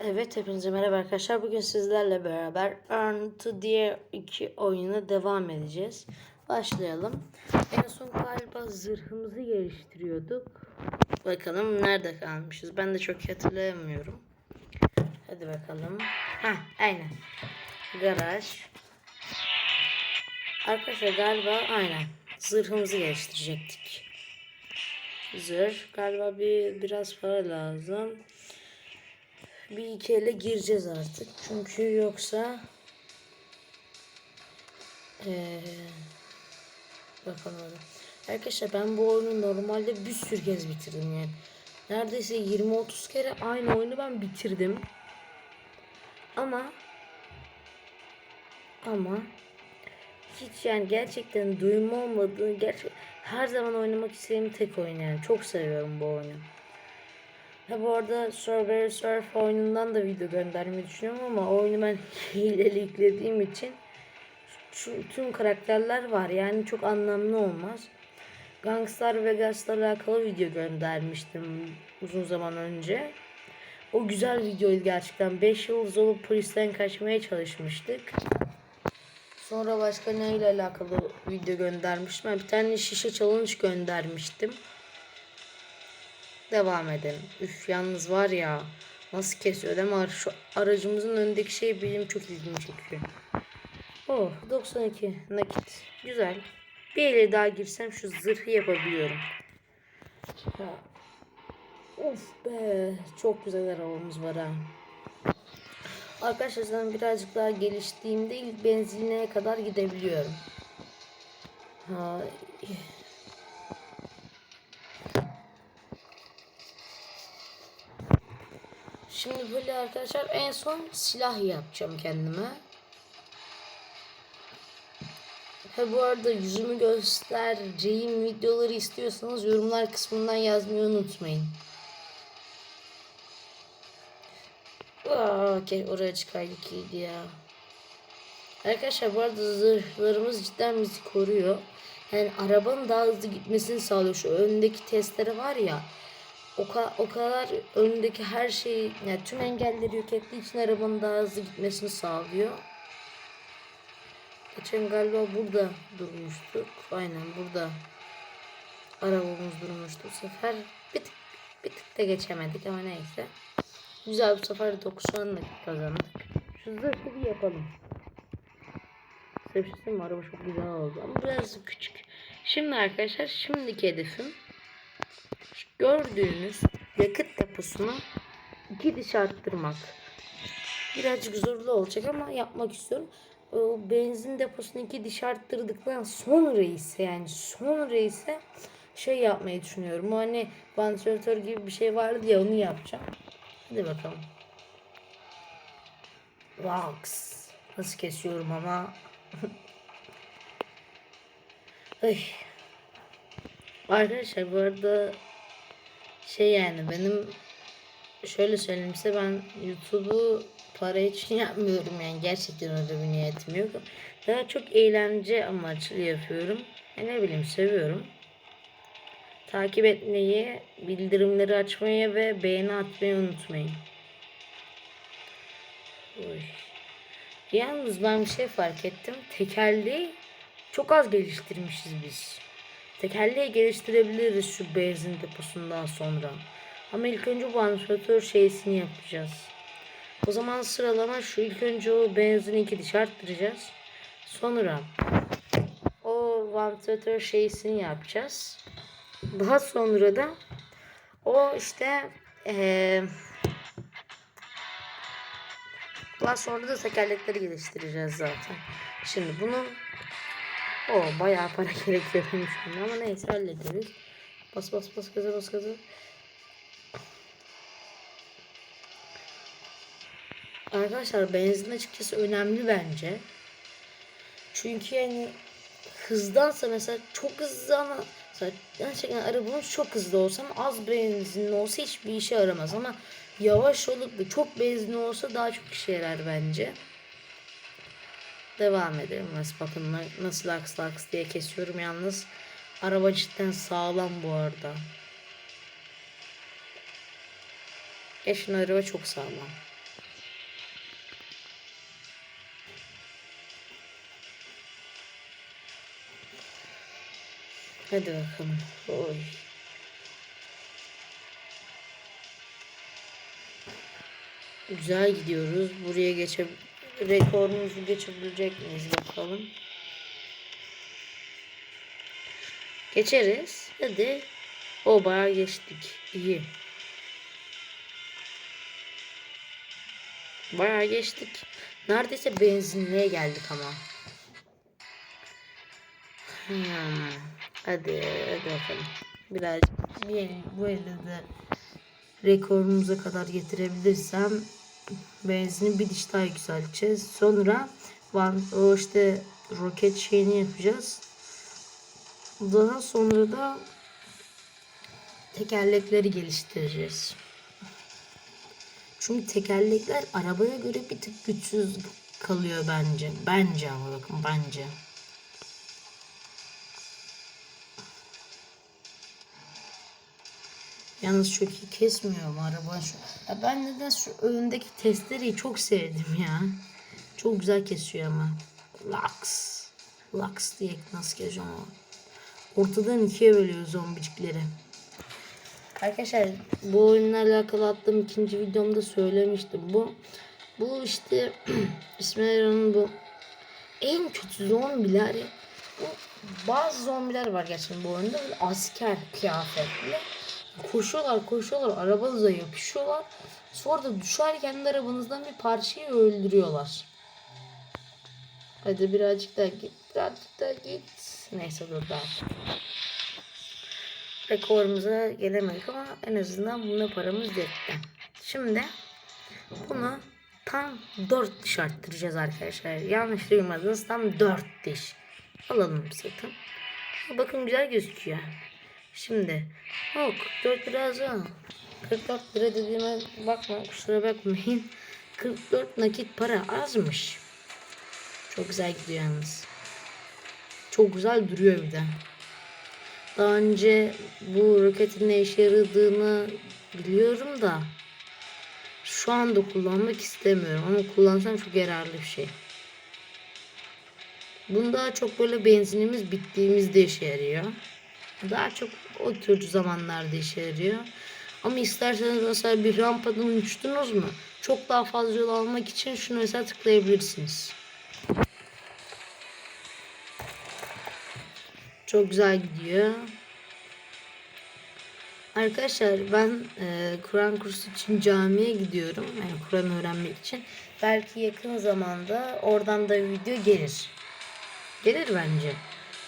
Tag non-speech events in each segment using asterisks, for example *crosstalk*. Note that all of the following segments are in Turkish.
Evet hepinize merhaba arkadaşlar. Bugün sizlerle beraber Earn to Dare 2 oyununa devam edeceğiz. Başlayalım. En son galiba zırhımızı geliştiriyorduk. Bakalım nerede kalmışız. Ben de çok hatırlayamıyorum. Hadi bakalım. Ha, aynen. Garaj. Arkadaşlar galiba aynen. Zırhımızı geliştirecektik. Zırh. Galiba bir biraz para lazım bir iki ele gireceğiz artık. Çünkü yoksa ee, bakalım. Arkadaşlar ben bu oyunu normalde bir sürü kez bitirdim yani. Neredeyse 20-30 kere aynı oyunu ben bitirdim. Ama ama hiç yani gerçekten duyma olmadığı gerçek her zaman oynamak istediğim tek oyun yani. Çok seviyorum bu oyunu. Ha bu arada Strawberry Surf oyunundan da video göndermeyi düşünüyorum ama oyunu ben *laughs* hileli yüklediğim için şu tüm karakterler var yani çok anlamlı olmaz. Gangstar Vegas'la alakalı video göndermiştim uzun zaman önce. O güzel videoydu gerçekten. 5 yıl olup polisten kaçmaya çalışmıştık. Sonra başka neyle alakalı video göndermiştim. Bir tane şişe challenge göndermiştim. Devam edelim. Üf yalnız var ya nasıl kesiyor değil mi? Şu aracımızın önündeki şey benim çok ilgimi çekiyor. Oh 92 nakit. Güzel. Bir ele daha girsem şu zırhı yapabiliyorum. Ya. Of be çok güzel arabamız var ha. Arkadaşlar birazcık daha geliştiğimde ilk benzinliğe kadar gidebiliyorum. Ha, Şimdi böyle arkadaşlar en son silah yapacağım kendime. Ha bu arada yüzümü göstereceğim videoları istiyorsanız yorumlar kısmından yazmayı unutmayın. Aa, okey oraya çıkaydık iyiydi ya. Arkadaşlar bu arada zırhlarımız cidden bizi koruyor. Yani arabanın daha hızlı gitmesini sağlıyor. Şu öndeki testere var ya o, ka o kadar önündeki her şeyi yani tüm engelleri yok ettiği için arabanın daha hızlı gitmesini sağlıyor. Geçen galiba burada durmuştuk. Aynen burada arabamız durmuştu. Bu sefer bir tık, bir tık da geçemedik ama neyse. Güzel bu sefer 90 kazandık. Şu zırhı yapalım. Sevişsin mi? Araba çok güzel oldu ama biraz küçük. Şimdi arkadaşlar şimdiki hedefim gördüğünüz yakıt deposunu iki diş arttırmak. Birazcık zorlu olacak ama yapmak istiyorum. O benzin deposunu iki diş arttırdıktan sonra ise yani sonra ise şey yapmayı düşünüyorum. O hani vantilatör gibi bir şey vardı ya onu yapacağım. Hadi bakalım. Wax. Nasıl kesiyorum ama. *laughs* Ay. Arkadaşlar bu arada şey yani benim şöyle söyleyeyim size ben YouTube'u para için *laughs* yapmıyorum yani gerçekten öyle bir niyetim yok. Daha çok eğlence amaçlı yapıyorum. E ne bileyim seviyorum. Takip etmeyi, bildirimleri açmayı ve beğeni atmayı unutmayın. Oy. Yalnız ben bir şey fark ettim. Tekerleği çok az geliştirmişiz biz. Tekerleği geliştirebiliriz şu benzin deposundan sonra. Ama ilk önce bu vantilatör şeysini yapacağız. O zaman sıralama şu ilk önce o benzin iki diş arttıracağız. Sonra o vantilatör şeysini yapacağız. Daha sonra da o işte ee, daha sonra da tekerlekleri geliştireceğiz zaten. Şimdi bunun o bayağı para *laughs* gerekiyormuş ama neyse hallederiz. Bas bas bas gaza bas gaza. Arkadaşlar benzin açıkçası önemli bence. Çünkü yani hızdansa mesela çok hızlı ama mesela gerçekten arabamız çok hızlı olsa ama az benzinli olsa hiçbir işe yaramaz ama yavaş olup da çok benzinli olsa daha çok işe yarar bence devam edelim. Nasıl bakın nasıl laks laks diye kesiyorum yalnız. Araba cidden sağlam bu arada. Eşin araba çok sağlam. Hadi bakalım. Oy. Güzel gidiyoruz. Buraya geçe rekorumuzu geçebilecek miyiz bakalım. Geçeriz. Hadi. O bayağı geçtik. İyi. Bayağı geçtik. Neredeyse benzinliğe geldik ama. Hmm. Hadi, hadi bakalım. Biraz bir, bu elde de rekorumuza kadar getirebilirsem benzini bir diş daha yükselteceğiz. Sonra van, o işte roket şeyini yapacağız. Daha sonra da tekerlekleri geliştireceğiz. Çünkü tekerlekler arabaya göre bir tık güçsüz kalıyor bence. Bence ama bakın bence. Yalnız çok iyi kesmiyor mu araba. Ya ben neden şu önündeki testereyi çok sevdim ya. Çok güzel kesiyor ama. Lux. Lux diye nasıl kesiyor ama. Ortadan ikiye bölüyor zombicikleri. Arkadaşlar bu oyunla alakalı attığım ikinci videomda söylemiştim. Bu bu işte *clears throat* İsmail'in bu en kötü zombiler bu bazı zombiler var gerçekten bu oyunda asker kıyafetli koşuyorlar koşuyorlar arabanıza yapışıyorlar sonra da düşerken de arabanızdan bir parçayı öldürüyorlar hadi birazcık daha git birazcık daha git neyse dur daha rekorumuza gelemedik ama en azından bunda paramız yetti. Şimdi bunu tam 4 diş arttıracağız arkadaşlar. Yanlış duymadınız tam 4 diş. Alalım satın. Bakın güzel gözüküyor. Şimdi o 44 lira az ha. 44 lira dediğime bakma kusura bakmayın. 44 nakit para azmış. Çok güzel gidiyor yalnız. Çok güzel duruyor bir de. Daha önce bu roketin ne işe yaradığını biliyorum da şu anda kullanmak istemiyorum ama kullansam çok yararlı bir şey. Bunda çok böyle benzinimiz bittiğimizde işe yarıyor. Daha çok o tür zamanlarda işe yarıyor. Ama isterseniz mesela bir rampadan uçtunuz mu? Çok daha fazla yol almak için şunu mesela tıklayabilirsiniz. Çok güzel gidiyor. Arkadaşlar ben e, Kur'an kursu için camiye gidiyorum. Yani Kur'an öğrenmek için. Belki yakın zamanda oradan da video gelir. Gelir bence.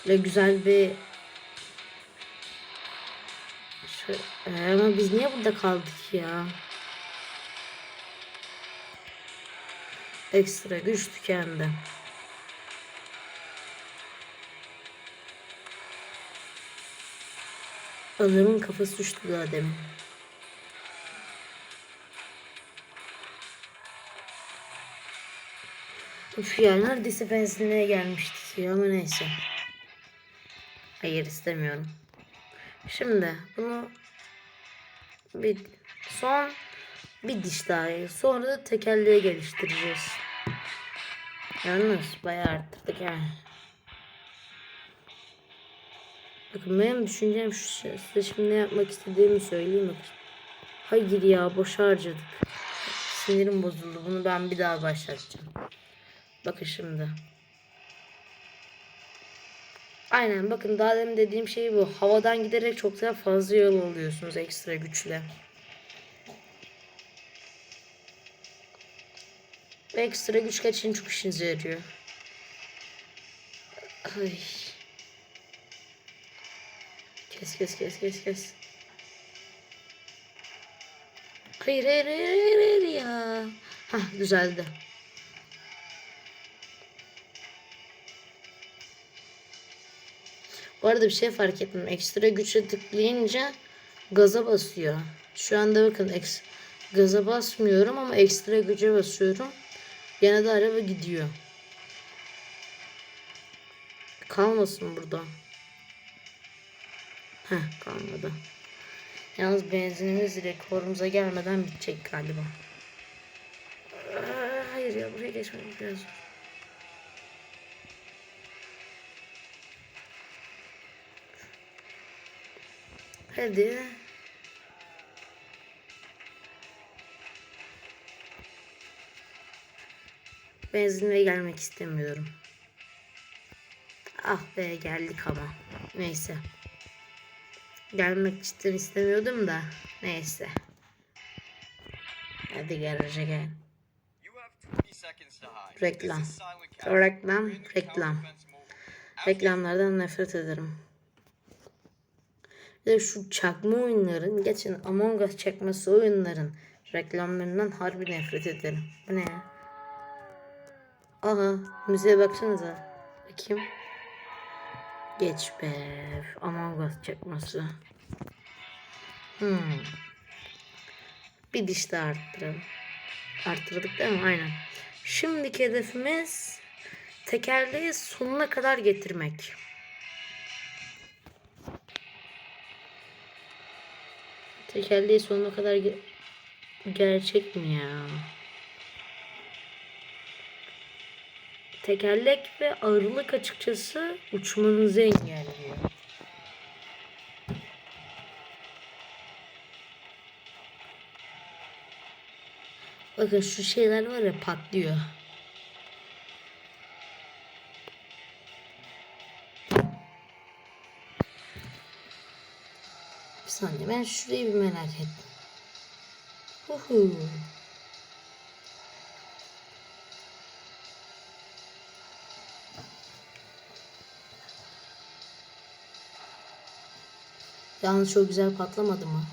Ve güzel bir Şu, e, ama biz niye burada kaldık ya? Ekstra güç tükendi. Adamın kafası düştü daha demin. Üf ya neredeyse benzinliğe gelmiştik ya ama neyse. Hayır istemiyorum. Şimdi bunu bir son bir diş daha sonra da tekerleği geliştireceğiz. Yalnız bayağı arttırdık yani. Bakın benim düşüncem şu şey. Size şimdi ne yapmak istediğimi söyleyeyim bakın. Hayır ya boş harcadık. Sinirim bozuldu. Bunu ben bir daha başlatacağım. Bakın şimdi. Aynen bakın daha demin dediğim şey bu. Havadan giderek çok daha fazla yol alıyorsunuz ekstra güçle. Ekstra güç kaçın çok işinize yarıyor. Ay. Kes kes kes kes kes. Hayır hayır hayır, hayır ya. Hah düzeldi. Bu arada bir şey fark ettim. Ekstra güçe tıklayınca gaza basıyor. Şu anda bakın eks gaza basmıyorum ama ekstra güce basıyorum. Yine de araba gidiyor. Kalmasın burada. Heh kalmadı. Yalnız benzinimiz rekorumuza gelmeden bitecek galiba. Hayır ya buraya geçmek biraz zor. Hadi. Benzinliğe gelmek istemiyorum. Ah be geldik ama. Neyse. Gelmek cidden istemiyordum da. Neyse. Hadi garaja gel. You have 20 seconds to hide. Reklam. Reklam, reklam. Reklamlardan nefret ederim. De şu çakma oyunların, geçen Among Us çekmesi oyunların reklamlarından harbi nefret ederim. Bu ne ya? Aha, müziğe baksanıza. Bakayım. Geç be. Among Us çekmesi. Hmm. Bir diş daha arttıralım. Arttırdık değil mi? Aynen. Şimdiki hedefimiz tekerleği sonuna kadar getirmek. Tekerleği sonuna kadar ge- gerçek mi ya? Tekerlek ve ağırlık açıkçası uçmanızı engelliyor. Bakın şu şeyler var ya patlıyor. Saniye ben şurayı bir merak ettim. Uhu. Yalnız çok güzel patlamadı mı?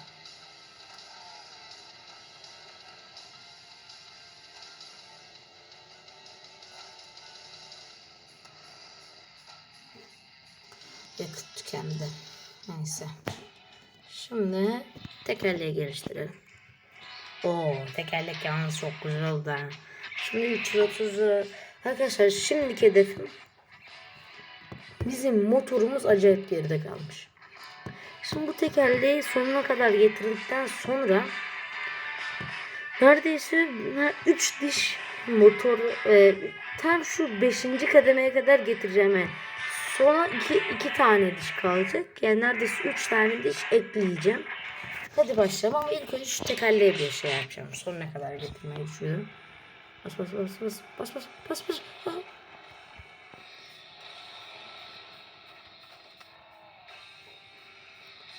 Yakıt tükendi. Neyse. Şimdi tekerleği geliştirelim. Oo tekerlek yalnız çok güzel oldu. Şimdi 330 lira. Arkadaşlar şimdiki hedefim bizim motorumuz acayip geride kalmış. Şimdi bu tekerleği sonuna kadar getirdikten sonra neredeyse 3 diş motor e, tam şu 5. kademeye kadar getireceğim. Yani Sonra iki, iki tane diş kalacak. Yani neredeyse üç tane diş ekleyeceğim. Hadi başlayalım ama ilk önce şu tekerleğe bir şey yapacağım. Sonuna kadar getirmeyi düşünüyorum. Bas bas bas bas bas bas bas bas. bas.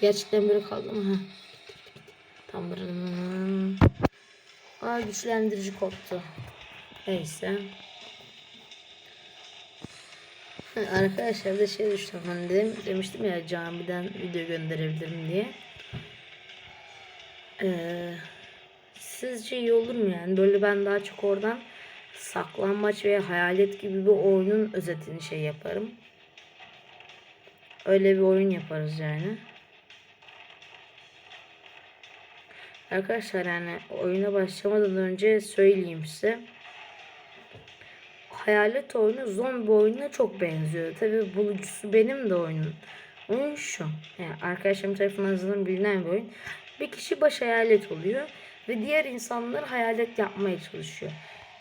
Gerçekten böyle kaldı mı? Ha. Tam bırın. Aa güçlendirici koptu. Neyse. Arkadaşlar da şey düşündüm hani dedim, demiştim ya camiden video gönderebilirim diye. Ee, sizce iyi olur mu yani? Böyle ben daha çok oradan saklanmaç veya hayalet gibi bir oyunun özetini şey yaparım. Öyle bir oyun yaparız yani. Arkadaşlar yani oyuna başlamadan önce söyleyeyim size hayalet oyunu zombi oyununa çok benziyor. Tabi bulucusu benim de oyunun. Oyun şu. Yani arkadaşlarım tarafından hazırlanan bilinen bir oyun. Bir kişi baş hayalet oluyor. Ve diğer insanlar hayalet yapmaya çalışıyor.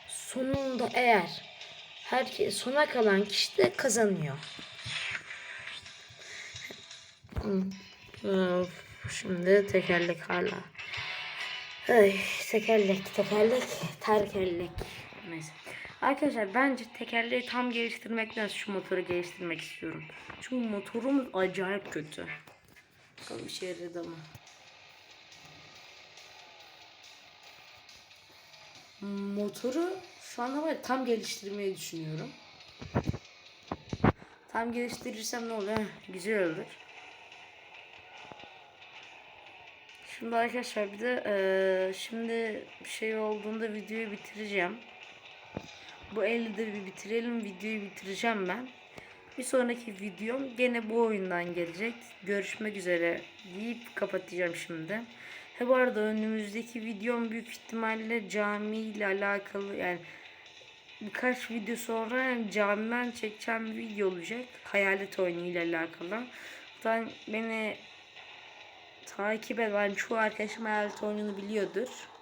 Sonunda eğer herkes sona kalan kişi de kazanıyor. Şimdi tekerlek hala. Ay, tekerlek, tekerlek, terkerlek. Neyse. Arkadaşlar bence tekerleği tam geliştirmekten şu motoru geliştirmek istiyorum. Çünkü motorumuz acayip kötü. Bakalım işe yaradı mı? Motoru şu anda var tam geliştirmeyi düşünüyorum. Tam geliştirirsem ne? Heh, Güzel olur. Şimdi arkadaşlar bir de eee, şimdi şey olduğunda videoyu bitireceğim. Bu elde de bir bitirelim. Videoyu bitireceğim ben. Bir sonraki videom gene bu oyundan gelecek. Görüşmek üzere deyip kapatacağım şimdi. He bu arada önümüzdeki videom büyük ihtimalle cami ile alakalı yani birkaç video sonra yani camiden çekeceğim bir video olacak. Hayalet oyunu ile alakalı. Zaten beni takip eden çoğu arkadaşım hayalet oyununu biliyordur.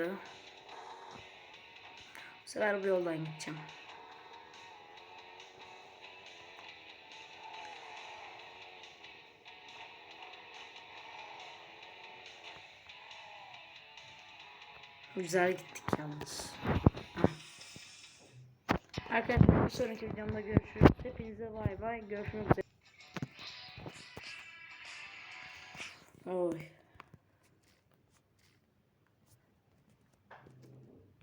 vardı. Bu sefer bu yoldan gideceğim. Güzel gittik yalnız. Ah. Arkadaşlar bir sonraki videomda görüşürüz. Hepinize bay bay. Görüşmek üzere. Oy.